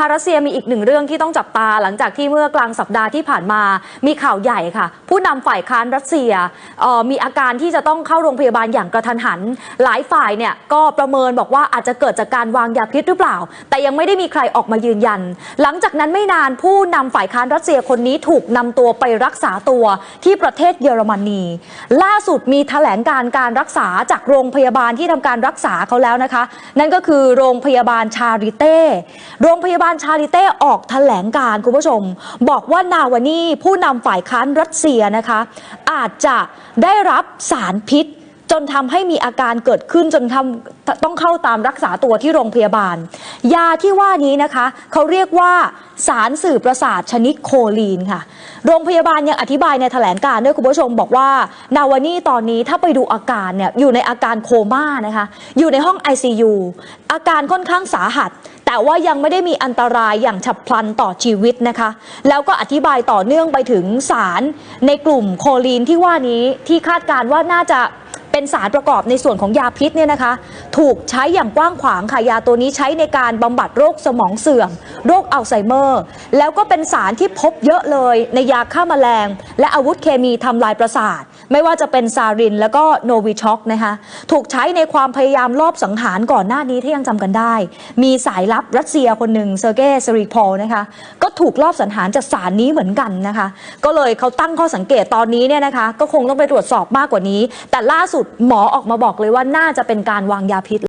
คะรัสเซียมีอีกหนึ่งเรื่องที่ต้องจับตาหลังจากที่เมื่อกลางสัปดาห์ที่ผ่านมามีข่าวใหญ่ค่ะ ผู้นำฝ่ายค้านรัสเซียออมีอาการที่จะต้องเข้าโรงพยาบาลอย่างกระทันหัน หลายฝ่ายเนี่ยก็ประเมินบอกว่าอาจจะเกิดจากการวางยาพิษหรือเปล่า แต่ยังไม่ได้มีใครออกมายืนยัน หลังจากนั้นไม่นานผู้นำฝ่ายค้านรัสเซียคนนี้ถูกนำตัวไปรักษาตัวที่ประเทศเยอรมนี ล่าสุดมีแถลงการการรักษาจากโรงพยาบาลที่ทำการรักษาเขาแล้วนะคะ นั่นก็คือโรงพยาบาลชาริเต้โรงพยาบาลการชาริเต้ออกแถลงการคุณผู้ชม บอกว่านาวานี่ผู้นำฝ่ายค้านรัสเซียนะคะ อาจจะได้รับสารพิษ จนทำให้มีอาการเกิดขึ้นจนทำต้องเข้าตามรักษาตัวที่โรงพยาบาล ยาที่ว่านี้นะคะ เขาเรียกว่าสารสื่อประสาทชนิดโคลีนค่ะ โรงพยาบาลยังอธิบายในแถลงการด้วยคุณผู้ชมบอกว่า นาวานี่ตอนนี้ถ้าไปดูอาการเนี่ยอยู่ในอาการโคม่านะคะ อยู่ในห้อง ICU อาการค่อนข้างสาหัส แต่ว่ายังไม่ได้มีอันตรายอย่างฉับพลันต่อชีวิตนะคะ แล้วก็อธิบายต่อเนื่องไปถึงสารในกลุ่มโคลีนที่ว่านี้ที่คาดการณ์ว่าน่าจะเป็นสารประกอบในส่วนของยาพิษเนี่ยนะคะ ถูกใช้อย่างกว้างขวางค่ะยาตัวนี้ใช้ในการบำบัดโรคสมองเสื่อม โรคอัลไซเมอร์ แล้วก็เป็นสารที่พบเยอะเลยในยาฆ่าแมลง และอาวุธเคมีทำลายประสาท ไม่ว่าจะเป็นซารินแล้วก็โนวิช็อกนะคะถูกใช้ในความพยายามลอบสังหารก่อนหน้านี้ที่ยังจำกันได้ มีสายลับรัสเซียคนหนึ่งเซอร์เกย์สริพอลนะคะก็ถูกลอบสังหารจากสารนี้เหมือนกันนะคะ ก็เลยเขาตั้งข้อสังเกตตอนนี้เนี่ยนะคะก็คงต้องไปตรวจสอบมากกว่านี้ แต่ล่าสุดหมอออกมาบอกเลยว่าน่าจะเป็นการวางยาพิษ